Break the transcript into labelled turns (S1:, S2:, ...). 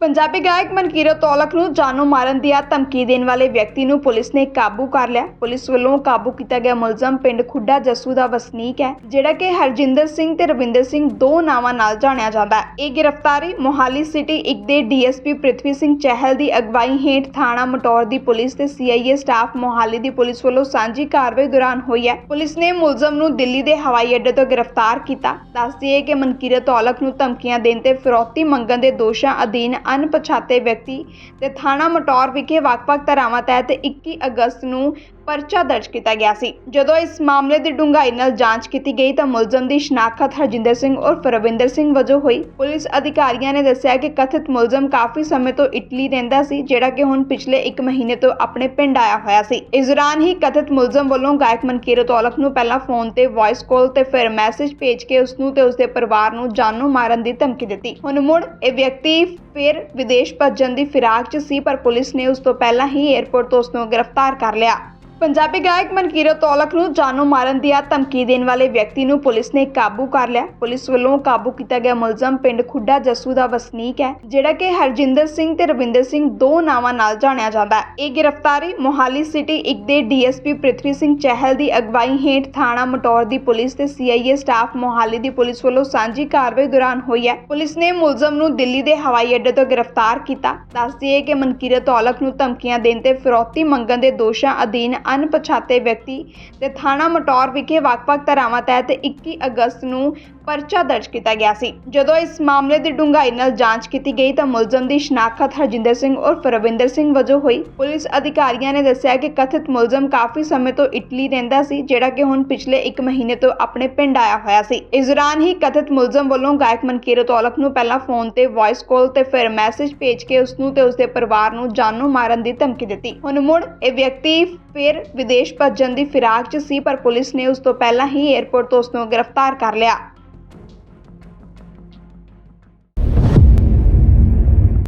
S1: ਪੰਜਾਬੀ ਗਾਇਕ ਮਨਕੀਰਤ ਔਲਖ ਨੂੰ ਜਾਨੋਂ ਮਾਰਨ ਦੀ ਆ ਧਮਕੀ ਦੇਣ ਵਾਲੇ ਵਿਅਕਤੀ ਨੂੰ ਪੁਲਿਸ ਨੇ ਕਾਬੂ ਕਰ ਲਿਆ। ਪੁਲਿਸ ਵੱਲੋਂ ਕਾਬੂ ਕੀਤਾ ਗਿਆ ਮੁਲਜ਼ਮ ਪਿੰਡ ਖੁੱਡਾ ਜੱਸੂ ਦਾ ਵਸਨੀਕ ਹੈ, ਜਿਹੜਾ ਕਿ ਹਰਜਿੰਦਰ ਸਿੰਘ ਤੇ ਰਵਿੰਦਰ ਸਿੰਘ ਦੋ ਨਾਵਾਂ ਨਾਲ ਜਾਣਿਆ ਜਾਂਦਾ ਹੈ। ਇਹ ਗ੍ਰਿਫਤਾਰੀ ਮੋਹਾਲੀ ਸਿਟੀ 1 ਦੇ ਡੀਐਸਪੀ ਪ੍ਰਿਥਵੀ ਸਿੰਘ ਚਹਿਲ ਦੀ ਅਗਵਾਈ ਹੇਠ ਥਾਣਾ ਮਟੌਰ ਦੀ ਪੁਲਿਸ ਤੇ ਸੀਆਈਏ ਸਟਾਫ ਮੋਹਾਲੀ ਦੀ ਪੁਲਿਸ ਵੱਲੋਂ ਸਾਂਝੀ ਕਾਰਵਾਈ ਦੌਰਾਨ ਹੋਈ ਹੈ। ਪੁਲਿਸ ਨੇ ਮੁਲਜ਼ਮ ਨੂੰ ਦਿੱਲੀ ਦੇ ਹਵਾਈ ਅੱਡੇ ਤੋਂ ਗ੍ਰਿਫਤਾਰ ਕੀਤਾ। ਦੱਸਦੀ ਹੈ ਕਿ ਮਨਕੀਰਤ ਔਲਖ ਨੂੰ ਧਮਕੀਆਂ ਦੇਣ ਤੇ ਫਿਰੌਤੀ ਮੰਗਣ ਦੇ ਦੋਸ਼ਾਂ ਅਧੀਨ ਅਣਪਛਾਤੇ ਵਿਅਕਤੀ ਤੇ ਥਾਣਾ ਮਟੌਰ ਵਿਖੇ ਵੱਖ-ਵੱਖ ਧਾਰਾਵਾਂ ਤਹਿਤ 21 ਅਗਸਤ ਨੂੰ ਪਰਚਾ ਦਰਜ ਕੀਤਾ ਗਿਆ ਸੀ। ਜਦੋਂ ਇਸ ਮਾਮਲੇ ਦੀ ਡੂੰਘਾਈ ਨਾਲ ਜਾਂਚ ਕੀਤੀ ਗਈ ਤਾਂ ਮੁਲਜ਼ਮ ਦੀ ਸ਼ਨਾਖਤ ਹਰਜਿੰਦਰ ਸਿੰਘ ਉਰਫ ਰਵਿੰਦਰ ਸਿੰਘ ਵਜੋਂ ਹੋਈ। ਪੁਲਿਸ ਅਧਿਕਾਰੀਆਂ ਨੇ ਦੱਸਿਆ ਕਿ ਕਥਿਤ ਮੁਲਜ਼ਮ ਕਾਫੀ ਸਮੇਂ ਤੋਂ ਇਟਲੀ ਰਹਿੰਦਾ ਸੀ, ਜਿਹੜਾ ਕਿ ਹੁਣ ਪਿਛਲੇ 1 ਮਹੀਨੇ ਤੋਂ ਆਪਣੇ ਪਿੰਡ ਆਇਆ ਹੋਇਆ ਸੀ। ਇਸ ਦੌਰਾਨ ਹੀ ਕਥਿਤ ਮੁਲਜ਼ਮ ਵੱਲੋਂ ਗਾਇਕ ਮਨਕੀਰਤ ਔਲਖ ਨੂੰ ਪਹਿਲਾਂ ਫੋਨ ਤੇ ਵੌਇਸ ਕਾਲ ਤੇ ਫਿਰ ਮੈਸੇਜ ਭੇਜ ਕੇ ਉਸ ਨੂੰ ਤੇ ਉਸਦੇ ਪਰਿਵਾਰ ਨੂੰ ਜਾਨੋਂ ਮਾਰਨ ਦੀ ਧਮਕੀ ਦਿੱਤੀ। ਹੁਣ ਮੁੜ ਇਹ ਵਿਅਕਤੀ ਫਿਰ ਵਿਦੇਸ਼ ਭੱਜਣ ਦੀ ਫਿਰਾਕ 'ਚ ਸੀ, ਪਰ ਪੁਲਿਸ ਨੇ ਉਸ ਤੋਂ ਪਹਿਲਾਂ ਹੀ 에ਅਰਪੋਰਟ ਤੋਂ ਉਸ ਨੂੰ ਗ੍ਰਿਫਤਾਰ ਕਰ ਲਿਆ। ਪੰਜਾਬੀ ਗਾਇਕ ਮਨਕੀਰਤ ਔਲਖ ਨੂੰ ਜਾਨੋਂ ਮਾਰਨ ਦੀ ਆ ਧਮਕੀ ਦੇਣ ਵਾਲੇ ਵਿਅਕਤੀ ਨੂੰ ਪੁਲਿਸ ਨੇ ਕਾਬੂ ਕਰ ਲਿਆ। ਪੁਲਿਸ ਵੱਲੋਂ ਕਾਬੂ ਕੀਤਾ ਗਿਆ ਮੁਲਜ਼ਮ ਪਿੰਡ ਖੁੱਡਾ ਜੱਸੂ ਦਾ ਵਸਨੀਕ ਹੈ, ਜਿਹੜਾ ਕਿ ਹਰਜਿੰਦਰ ਸਿੰਘ ਤੇ ਰਵਿੰਦਰ ਸਿੰਘ ਦੋ ਨਾਵਾਂ ਨਾਲ ਜਾਣਿਆ ਜਾਂਦਾ ਹੈ। ਇਹ ਗ੍ਰਿਫਤਾਰੀ ਮੋਹਾਲੀ ਸਿਟੀ 1 ਦੇ ਡੀਐਸਪੀ ਪ੍ਰਿਥਵੀ ਸਿੰਘ ਚਹਿਲ ਦੀ ਅਗਵਾਈ ਹੇਠ ਥਾਣਾ ਮਟੌਰ ਦੀ ਪੁਲਿਸ ਤੇ ਸੀਆਈਏ ਸਟਾਫ ਮੋਹਾਲੀ ਦੀ ਪੁਲਿਸ ਵੱਲੋਂ ਸਾਂਝੀ ਕਾਰਵਾਈ ਦੌਰਾਨ ਹੋਈ ਹੈ। ਪੁਲਿਸ ਨੇ ਮੁਲਜ਼ਮ ਨੂੰ ਦਿੱਲੀ ਦੇ ਹਵਾਈ ਅੱਡੇ ਤੋਂ ਗ੍ਰਿਫਤਾਰ ਕੀਤਾ। ਦੱਸ ਦਈਏ ਕਿ ਮਨਕੀਰਤ ਔਲਖ ਨੂੰ ਧਮਕੀਆਂ ਦੇਣ ਤੇ ਫਿਰੌਤੀ ਮੰਗਣ ਦੇ ਦੋਸ਼ਾਂ ਅਧੀਨ ਅਣਪਛਾਤੇ ਵਿਅਕਤੀ ਤੇ ਥਾਣਾ ਮਟੌਰ ਵਿਖੇ ਵੱਖ-ਵੱਖ ਧਾਰਾਵਾਂ ਤਹਿਤ 21 ਅਗਸਤ ਨੂੰ ਪਰਚਾ ਦਰਜ ਕੀਤਾ ਗਿਆ ਸੀ। ਜਦੋਂ ਇਸ ਮਾਮਲੇ ਦੀ ਡੂੰਘਾਈ ਨਾਲ ਜਾਂਚ ਕੀਤੀ ਗਈ ਤਾਂ ਮੁਲਜ਼ਮ ਦੀ ਸ਼ਨਾਖਤ ਹਰਜਿੰਦਰ ਸਿੰਘ ਉਰਫ ਰਵਿੰਦਰ ਸਿੰਘ ਵਜੋਂ ਹੋਈ। ਪੁਲਿਸ ਅਧਿਕਾਰੀਆਂ ਨੇ ਦੱਸਿਆ ਕਿ ਕਥਿਤ ਮੁਲਜ਼ਮ ਕਾਫੀ ਸਮੇਂ ਤੋਂ ਇਟਲੀ ਰਹਿੰਦਾ ਸੀ, ਜਿਹੜਾ ਕਿ ਹੁਣ ਪਿਛਲੇ 1 ਮਹੀਨੇ ਤੋਂ ਆਪਣੇ ਪਿੰਡ ਆਇਆ ਹੋਇਆ ਸੀ। ਇਸ ਦੌਰਾਨ ਹੀ ਕਥਿਤ ਮੁਲਜ਼ਮ ਵੱਲੋਂ ਗਾਇਕ ਮਨਕੀਰਤ ਔਲਖ ਨੂੰ ਪਹਿਲਾਂ ਫੋਨ ਤੇ ਵੌਇਸ ਕਾਲ ਤੇ ਫਿਰ ਮੈਸੇਜ ਭੇਜ ਕੇ ਉਸ ਨੂੰ ਤੇ ਉਸਦੇ ਪਰਿਵਾਰ ਨੂੰ ਜਾਨੋਂ ਮਾਰਨ ਦੀ ਧਮਕੀ ਦਿੱਤੀ। ਹੁਣ ਮੁੜ ਇਹ ਵਿਅਕਤੀ ਫਿਰ ਵਿਦੇਸ਼ ਭੱਜਣ ਦੀ ਫਿਰਾਕ 'ਚ ਸੀ, ਪਰ ਪੁਲਿਸ ਨੇ ਉਸ ਤੋਂ ਪਹਿਲਾਂ ਹੀ ਏਅਰਪੋਰਟ ਤੋਂ ਉਸ ਨੂੰ ਗ੍ਰਿਫਤਾਰ ਕਰ ਲਿਆ।